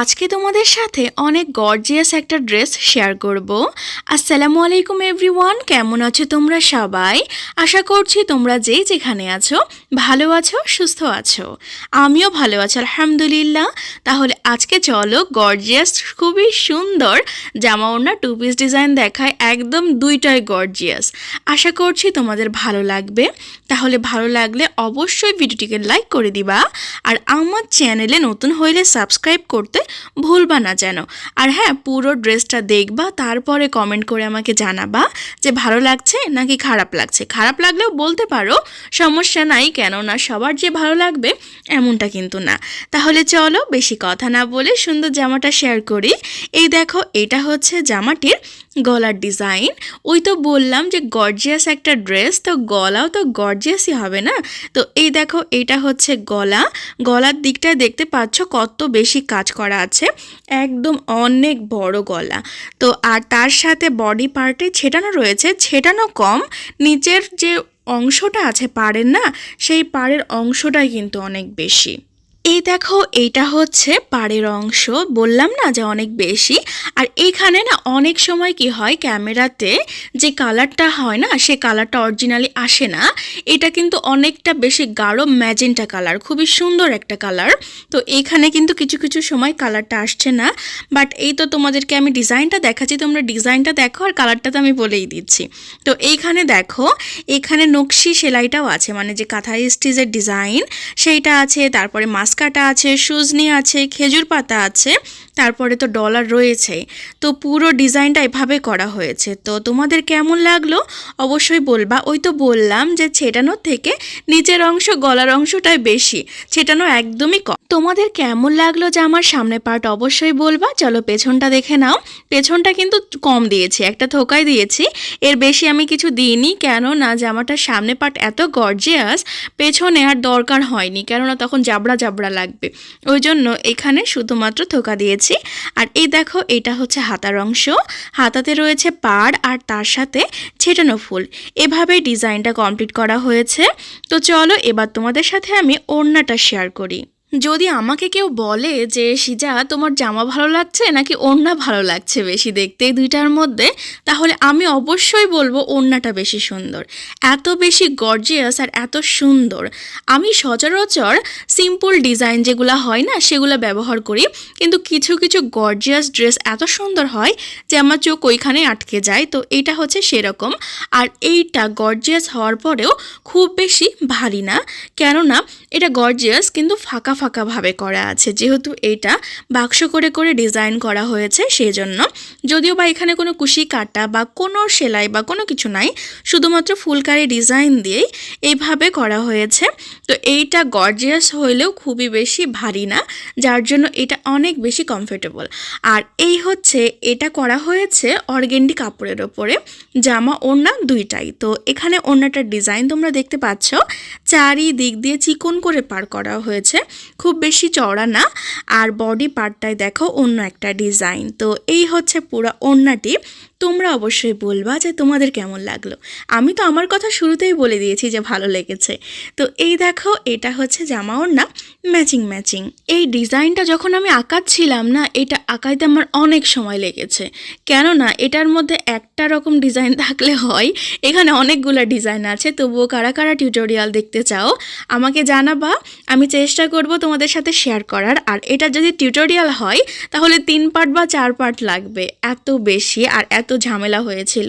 আজকে তোমাদের সাথে অনেক গর্জিয়াস একটা ড্রেস শেয়ার করব। আসসালামু আলাইকুম এভরিওয়ান কেমন আছো তোমরা সবাই? আশা করছি তোমরা যেই যেখানে আছো, ভালো আছো, সুস্থ আছো। আমিও ভালো আছি, আলহামদুলিল্লাহ। তাহলে আজকে চলো গর্জিয়াস খুবই সুন্দর জামা ওড়না টু পিস ডিজাইন দেখায় একদম দুইটাই গর্জিয়াস আশা করছি তোমাদের ভালো লাগবে। তাহলে ভালো লাগলে অবশ্যই ভিডিওটিকে লাইক করে দিবা। আর আমার চ্যানেলে নতুন হইলে সাবস্ক্রাইব করতে ভুলবা না যেন আর হ্যাঁ পুরো ড্রেসটা দেখবা, তারপরে কমেন্ট করে আমাকে জানাবা যে ভালো লাগছে নাকি খারাপ লাগছে। খারাপ লাগলেও বলতে পারো, সমস্যা নাই, কেননা সবার যে ভালো লাগবে এমনটা কিন্তু না। তাহলে চলো বেশি কথা না বলে সুন্দর জামাটা শেয়ার করি। এই দেখো, এটা হচ্ছে জামাটির গলার ডিজাইন ওই তো বললাম যে গর্জিয়াস একটা ড্রেস তো গলাও তো গর্জিয়াসই হবে না? তো এই দেখো, এটা হচ্ছে গলা। গলার দিকটা দেখতে পাচ্ছ কত বেশি কাজ করা আছে। একদম অনেক বড় গলা। তো আর তার সাথে বডি পার্টে ছেটানো রয়েছে। ছেটানো কম, নিচের যে অংশটা আছে পাড়ের না, সেই পাড়ের অংশটাই কিন্তু অনেক বেশি। এই দেখো, এইটা হচ্ছে পাড়ের অংশ। বললাম না যে অনেক বেশি? আর এখানে না অনেক সময় কি হয়, ক্যামেরাতে যে কালারটা হয় না, সে কালারটা অরিজিনালি আসে না। এটা কিন্তু অনেকটা বেশি গাঢ় ম্যাজেন্টা কালার, খুবই সুন্দর একটা কালার। তো এইখানে কিন্তু কিছু কিছু সময় কালারটা আসছে না। বাট এই তো তোমাদেরকে আমি ডিজাইনটা দেখাচ্ছি, তোমরা ডিজাইনটা দেখো আর কালারটা তো আমি বলেই দিচ্ছি। তো এইখানে দেখো, এখানে নকশি সেলাইটাও আছে মানে যে কাঁথা স্টিচের ডিজাইন, সেইটা আছে, তারপরে মাস্কাটা আছে, সুজনি আছে, খেজুর পাতা আছে, তারপরে তো ডলার রয়েছে। তো পুরো ডিজাইনটা এভাবে করা হয়েছে। তো তোমাদের কেমন লাগল অবশ্যই বলবা। ওই তো বললাম যে ছেটানোর থেকে নিচের অংশ গলার অংশটাই বেশি, ছেটানো একদমই কম। তোমাদের কেমন লাগল যে আমার সামনে পার্ট অবশ্যই বলবা। চলো পেছনটা দেখে নাও। পেছনটা কিন্তু কম দিয়েছি, একটা থোকাই দিয়েছি। এর বেশি আমি কিছু দিইনি। কেন না, জামাটার সামনে পার্ট এত গর্জিয়াস পেছনে আর দরকার হয়নি। কেননা তখন জাবড়া জাবড়া লাগবে। ওই জন্য এখানে শুধুমাত্র থোকা দিয়েছি। আর এই দেখো, এটা হচ্ছে হাতার অংশ। হাতাতে রয়েছে পাড় আর তার সাথে ছেটানো ফুল। এভাবেই ডিজাইনটা কমপ্লিট করা হয়েছে। তো চলো, এবার তোমাদের সাথে আমি ওড়নাটা শেয়ার করি। যদি আমাকে কেউ বলে যে সিজা তোমার জামা ভালো লাগছে নাকি ওড়না ভালো লাগছে বেশি দেখতে দুইটার মধ্যে? তাহলে আমি অবশ্যই বলব ওড়নাটা বেশি সুন্দর। এত বেশি গর্জিয়াস আর এত সুন্দর। আমি সচরাচর সিম্পল ডিজাইন যেগুলো হয় না, সেগুলো ব্যবহার করি। কিন্তু কিছু কিছু গর্জিয়াস ড্রেস এত সুন্দর হয় যে, আমার চোখ ওইখানে আটকে যায়। তো এটা হচ্ছে সেরকম। আর এইটা গর্জিয়াস হওয়ার পরেও খুব বেশি ভারী না। কেননা এটা গর্জিয়াস কিন্তু ফাঁকা ফাঁকাভাবে করা আছে। যেহেতু এটা বাক্স করে করে ডিজাইন করা হয়েছে সেই জন্য যদিও বা এখানে কোনো কুশি কাটা বা কোনো সেলাই বা কোনো কিছু নাই, শুধুমাত্র ফুলকারি ডিজাইন দিয়েই এইভাবে করা হয়েছে। তো এইটা গর্জিয়াস হইলেও খুবই বেশি ভারী না, যার জন্য এটা অনেক বেশি কমফোর্টেবল আর এই হচ্ছে, এটা করা হয়েছে অর্গেন্ডি কাপড়ের ওপরে, জামা ওড়না দুইটাই। তো এখানে ওড়নাটার ডিজাইন তোমরা দেখতে পাচ্ছ, চারিদিক দিয়ে চিকন করে পার করা হয়েছে। খুব বেশি চওড়া না, আর বডি পার্টটায় দেখো অন্য একটা ডিজাইন তো এই হচ্ছে পুরো ওড়নাটি তোমরা অবশ্যই বলবা যে তোমাদের কেমন লাগল। আমি তো আমার কথা শুরুতেই বলে দিয়েছি যে ভালো লেগেছে। তো এই দেখো, এটা হচ্ছে জামা ওড়না ম্যাচিং ম্যাচিং এই ডিজাইনটা যখন আমি আঁকাচ্ছিলাম না, এটা আঁকাইতে আমার অনেক সময় লেগেছে। কেননা, এটার মধ্যে একটা রকম ডিজাইন থাকলে হয়, এখানে অনেকগুলো ডিজাইন আছে। তবুও কারা কারা টিউটোরিয়াল দেখতে চাও, আমাকে জানাবা। আমি চেষ্টা করব তোমাদের সাথে শেয়ার করার। আর এটা যদি টিউটোরিয়াল হয়, তাহলে তিন পার্ট বা চার পার্ট লাগবে। এত বেশি আর এত ঝামেলা হয়েছিল।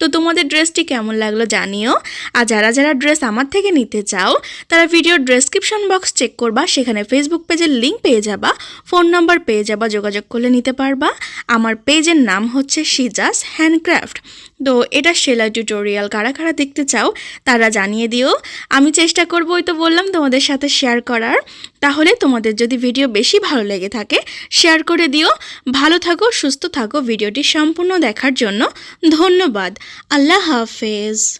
তো তোমাদের ড্রেসটি কেমন লাগল জানিও। আর যারা যারা ড্রেস আমার থেকে নিতে চাও, তারা ভিডিওর ডেসক্রিপশন বক্স চেক করবা। সেখানে ফেসবুক পেজের লিঙ্ক পেয়ে যাবা। ফোন নাম্বার পেয়ে যাবা, যোগাযোগ করলে নিতে পারবা। আমার পেজের নাম হচ্ছে সিজাস হ্যান্ডক্রাফট তো এটা সেলাই টিউটোরিয়াল কারা কারা দেখতে চাও, তারা জানিয়ে দিও। আমি চেষ্টা করব, ওই তো বললাম তোমাদের সাথে শেয়ার করার। তাহলে তোমাদের যদি ভিডিও বেশি ভালো লেগে থাকে শেয়ার করে দিও। ভালো থাকো, সুস্থ থাকো। ভিডিওটি সম্পূর্ণ দেখার জন্য ধন্যবাদ। আল্লাহ হাফেজ।